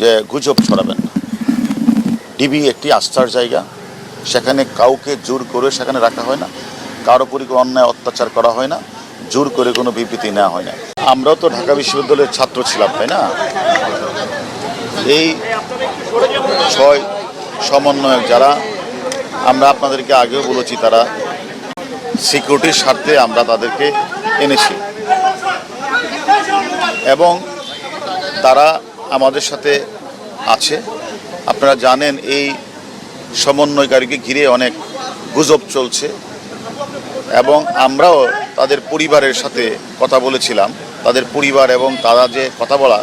যে গুজব ছড়াবেন না। ডিবি একটি আস্থার জায়গা, সেখানে কাউকে জোর করে সেখানে রাখা হয় না, কারও উপরই কোনো অন্যায় অত্যাচার করা হয় না, জোর করে কোনো বিবৃতি নেওয়া হয় না। আমরাও তো ঢাকা বিশ্ববিদ্যালয়ের ছাত্র ছিলাম, তাই না? এই ছয় সমন্বয়ক যারা, আমরা আপনাদেরকে আগেও বলেছি, তারা সিকিউরিটির স্বার্থে আমরা তাদেরকে এনেছি। এবং তারা আমাদের সাথে আছে। আপনারা জানেন এই সমন্বয়কারীকে ঘিরে অনেক গুজব চলছে এবং আমরাও তাদের পরিবারের সাথে কথা বলেছিলাম। তাদের পরিবার এবং তারা যে কথা বলা,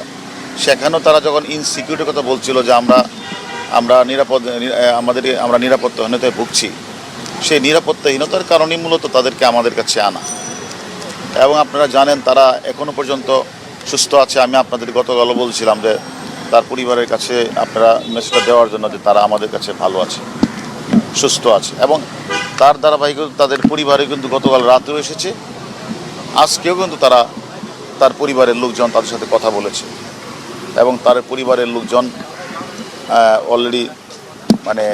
সেখানেও তারা যখন ইনসিকিউরিটির কথা বলছিল যে আমরা আমরা নিরাপদ আমাদের, আমরা নিরাপত্তাহীনতায় ভুগছি, সেই নিরাপত্তাহীনতার কারণেই মূলত তাদেরকে আমাদের কাছে আনা। এবং আপনারা জানেন তারা এখনও পর্যন্ত সুস্থ আছে, আমি আপনাদের গতকাল বলছিলাম যে তার পরিবারের কাছে আপনারা মেসেজটা দেওয়ার জন্য যে তারা আমাদের কাছে ভালো আছে, সুস্থ আছে এবং তার ধারাবাহিক তাদের পরিবারে কিন্তু গতকাল রাতেও এসেছে, আজকেও কিন্তু তারা তার পরিবারের লোকজন তাদের সাথে কথা বলেছে এবং তার পরিবারের লোকজন অলরেডি মানে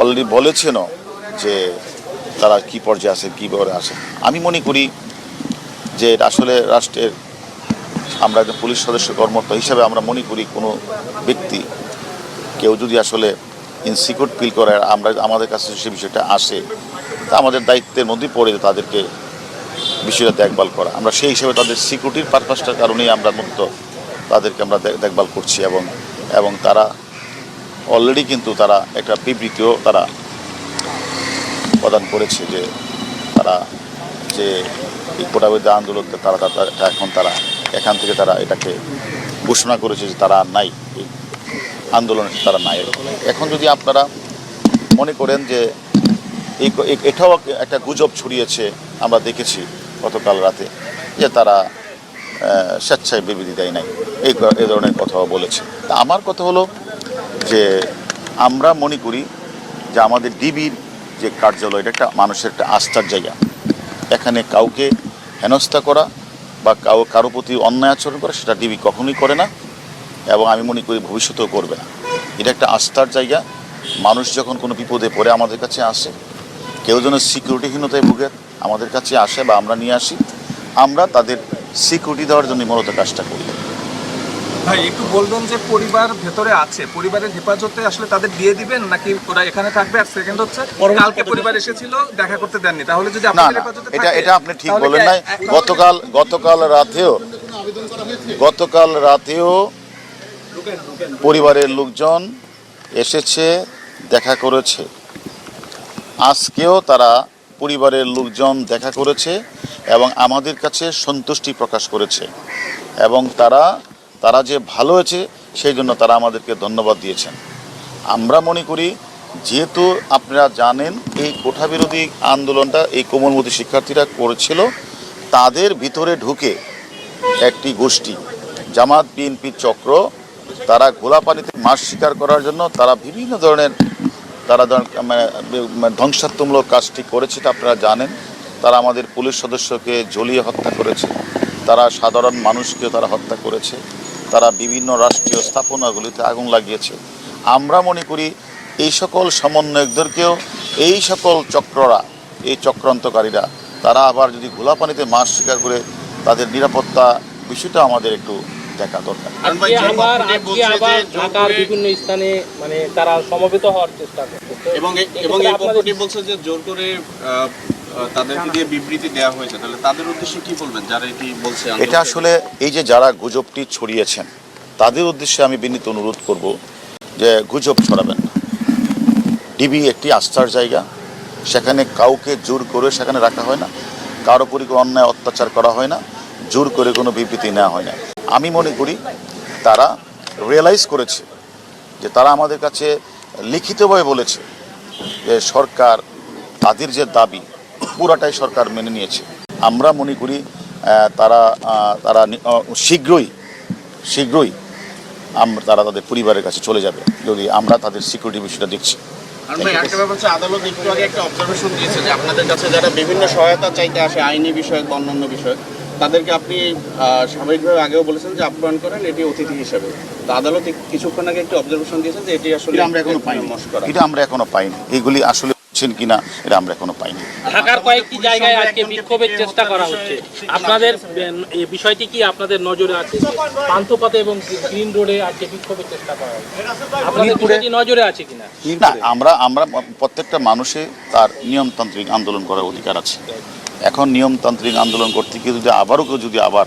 অলরেডি বলেছেনও যে তারা কি পর্যায়ে আছে, কী ব্যাপারে আছে। আমি মনে করি যে আসলে রাষ্ট্রের আমরা একজন পুলিশ সদস্য কর্মকর্তা হিসাবে আমরা মনে করি কোনো ব্যক্তি কেউ যদি আসলে ইনসিকিউর ফিল করে, আমরা আমাদের কাছে সে বিষয়টা আসে, তা আমাদের দায়িত্বের মধ্যেই পড়ে তাদেরকে বিষয়টা দেখভাল করা। আমরা সেই হিসেবে তাদের সিকিউরিটির পারপাসটার কারণেই আমরা মুক্ত তাদেরকে আমরা দেখভাল করছি এবং এবং তারা অলরেডি কিন্তু তারা একটা বিবৃতিও তারা প্রদান করেছে যে তারা যে কোটাবিরোধী আন্দোলন তারা তারা- এখন তারা এখান থেকে তারা এটাকে ঘোষণা করেছে যে তারা নাই। এই আন্দোলনে তারা নাই। এখন যদি আপনারা মনে করেন যে এই এটাও একটা গুজব ছড়িয়েছে আমরা দেখেছি গতকাল রাতে, যে তারা স্বেচ্ছায় বিবৃতি দেয় নাই। এই এই ধরনের কথাও বলেছে। তা আমার কথা হলো যে আমরা মনে করি যে আমাদের ডিবির যে কার্যালয়, এটা একটা মানুষের একটা আস্থার জায়গা। এখানে কাউকে হেনস্থা করা বা কারও প্রতি অন্যায় আচরণ করা, সেটা ডিবি কখনোই করে না এবং আমি মনে করি ভবিষ্যতেও করবে না। এটা একটা আস্থার জায়গা। মানুষ যখন কোনো বিপদে পড়ে আমাদের কাছে আসে, কেউ যেন সিকিউরিটিহীনতায় ভুগে আমাদের কাছে আসে বা আমরা নিয়ে আসি, আমরা তাদের সিকিউরিটি দেওয়ার জন্য মূলত কাজটা করি। ভাই একটু বলবেন যে পরিবার ভেতরে আছে? পরিবারের হেফাজতে আসলে তাদের দিয়ে দিবেন নাকি ওরা এখানে থাকবে আর সেকেন্ড হচ্ছে? কালকে পরিবার এসেছিল দেখা করতে দেননি। তাহলে যদি না আপনাদের হেফাজতে এটা এটা আপনি ঠিক বলেন নাই। গতকাল গতকাল রাতেও গতকাল রাতেও পরিবারের লোকজন এসেছে দেখা করেছে। আজকেও তারা পরিবারের লোকজন দেখা করেছে এবং আমাদের কাছে সন্তুষ্টি প্রকাশ করেছে। এবং তারা তারা যে ভালো হয়েছে সেই জন্য তারা আমাদেরকে ধন্যবাদ দিয়েছেন। আমরা মনে করি, যেহেতু আপনারা জানেন, এই কোঠা বিরোধী আন্দোলনটা এই কোমলমতি শিক্ষার্থীরা করেছিল, তাদের ভিতরে ঢুকে একটি গোষ্ঠী, জামাত, বিএনপি চক্র, তারা ঘোলা পানিতে মাছ শিকার করার জন্য তারা বিভিন্ন ধরনের, তারা মানে মানে ধ্বংসাত্মমূলক কাজটি করেছে, এটা আপনারা জানেন। তারা আমাদের পুলিশ সদস্যকে জ্বলিয়ে হত্যা করেছে। তারা সাধারণ মানুষকেও তারা হত্যা করেছে। তারা বিভিন্ন রাষ্ট্রীয় স্থাপনাগুলিতে আগুন লাগিয়েছে। আমরা মনে করি এই সকল সমন্বয়কদেরকেও এই সকল চক্ররা এই চক্রান্তকারীরা তারা আবার যদি ঘোলা পানিতে মাছ শিকার করে তাদের নিরাপত্তা বিষয়টা আমাদের একটু দেখা দরকার। ঢাকার বিভিন্ন স্থানে মানে তারা সমবেত হওয়ার চেষ্টা এবং এবং এই পক্ষটি বলছে যে জোর করে তাদেরকে দিয়ে বিবৃতি দেওয়া হয়েছে, তাহলে তাদের উদ্দেশ্যে কি বলবেন? যারা এটি বলছে এটা আসলে এই যে যারা গুজবটি ছড়িয়েছেন, তাদের উদ্দেশ্যে আমি বিনীত অনুরোধ করব যে গুজব ছড়াবেন না। ডিবি একটি আস্থার জায়গা, সেখানে কাউকে জোর করে সেখানে রাখা হয় না, কারও উপরই কোনো অন্যায় অত্যাচার করা হয় না, জোর করে কোনো বিবৃতি নেওয়া হয় না। আমি মনে করি তারা রিয়েলাইজ করেছে যে তারা আমাদের কাছে লিখিতভাবে বলেছে যে সরকার তাদের যে দাবি পুরাটাই সরকার মেনে নিয়েছে। আমরা মনে করি তারা তারা শীঘ্রই শীঘ্রই আমরা তারা তাদের পরিবারের কাছে চলে যাবে যদি আমরা তাদের সিকিউরিটি বিষয়টা দেখছি। আদালত একটু আগে একটা অবজারভেশন দিয়েছে যে আপনাদের কাছে যারা বিভিন্ন সহায়তা চাইতে আসে আইনি বিষয়ক বা অন্যান্য বিষয় তাদেরকে আপনি স্বাভাবিকভাবে আগেও বলেছেন যে আপ্যায়ন করেন এটি অতিথি হিসেবে। তো আদালত কিছুক্ষণ আগে একটি অবজারভেশন দিয়েছেন যে এটি আসলে আমরা এখনও পাইনি। এটা আমরা এখনও পাইনি। এগুলি আসলে হচ্ছেন কিনা এটা আমরা এখনও পাইনি। ঢাকার কয়েকটি জায়গায় আজকে বিক্ষোভের চেষ্টা করা হচ্ছে। আপনাদের এই বিষয়টি কি আপনাদের নজরে আছে? পান্থপথে এবং গ্রিন রোডে আজকে বিক্ষোভের চেষ্টা করা হচ্ছে। আপনাদের বিষয়টি নজরে আছে কিনা? না আমরা আমরা প্রত্যেকটা মানুষে তার নিয়মতান্ত্রিক আন্দোলন করার অধিকার আছে। এখন নিয়মতান্ত্রিক আন্দোলন করতে গিয়ে যদি আবারও কেউ যদি আবার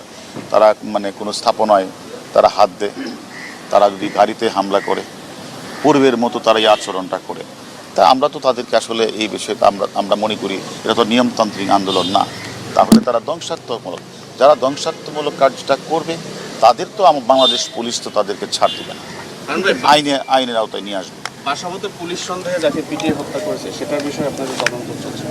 তারা মানে কোনো স্থাপনায় তারা হাত দেয় তারা যদি গাড়িতে হামলা করে পূর্বের মতো তারা এই আচরণটা করে তা আমরা তো তাদেরকে আসলে এই বিষয়ে আমরা আমরা মনে করি এটা তো নিয়মতান্ত্রিক আন্দোলন না। তাহলে তারা ধ্বংসাত্মকমূলক যারা ধ্বংসাত্মকমূলক কাজটা করবে তাদের তো বাংলাদেশ পুলিশ তো তাদেরকে ছাড় দেবে না। আইনে আইনের আওতায় নিয়ে আসবে। বাসাবতে পুলিশ সন্দেহে যাকে পিটিয়ে হত্যা করেছে সেটার বিষয়ে আপনাদের তদন্ত চলছে।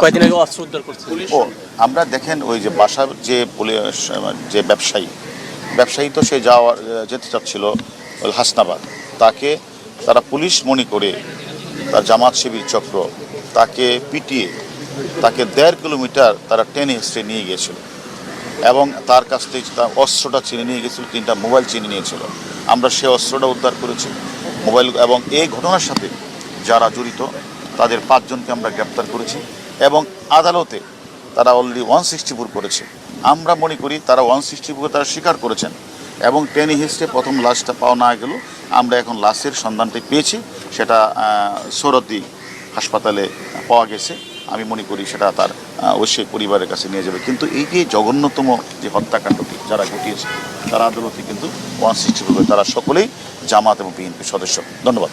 কয়েকদিন আগে অস্ত্র উদ্ধার করছে। ও আমরা দেখেন ওই যে বাসার যে পুলিশ যে ব্যবসায়ী ব্যবসায়ী তো সে যাওয়ার যেতে চাচ্ছিল হাসনাবাদ। তাকে তারা পুলিশ মনে করে তার জামাত শিবির চক্র তাকে পিটিয়ে, তাকে দেড় কিলোমিটার তারা টেনে হিস্ট্রে নিয়ে গিয়েছিল। এবং তার কাছ থেকে তার অস্ত্রটা চিনে নিয়ে গেছিল তিনটা মোবাইল চিনে নিয়েছিল। আমরা সে অস্ত্রটা উদ্ধার করেছি। মোবাইল এবং এই ঘটনার সাথে যারা জড়িত, তাদের পাঁচজনকে আমরা গ্রেপ্তার করেছি এবং আদালতে তারা অলরেডি ওয়ান সিক্সটি করেছে। আমরা মনে করি তারা ওয়ান সিক্সটি তারা স্বীকার করেছেন। এবং টেনি হিস্ট্রি প্রথম লাশটা পাওয়া না গেল আমরা এখন লাশের সন্ধানটি পেয়েছি। সেটা সৌরদি হাসপাতালে পাওয়া গেছে। আমি মনে করি সেটা তার অবশ্যই পরিবারের কাছে নিয়ে যাবে। কিন্তু এই যে জঘন্যতম যে হত্যাকাণ্ডটি যারা ঘটিয়েছে, তারা আদালতে কিন্তু ওয়ান সিক্সটি তারা সকলেই জামাত এবং বিএনপির সদস্য। ধন্যবাদ।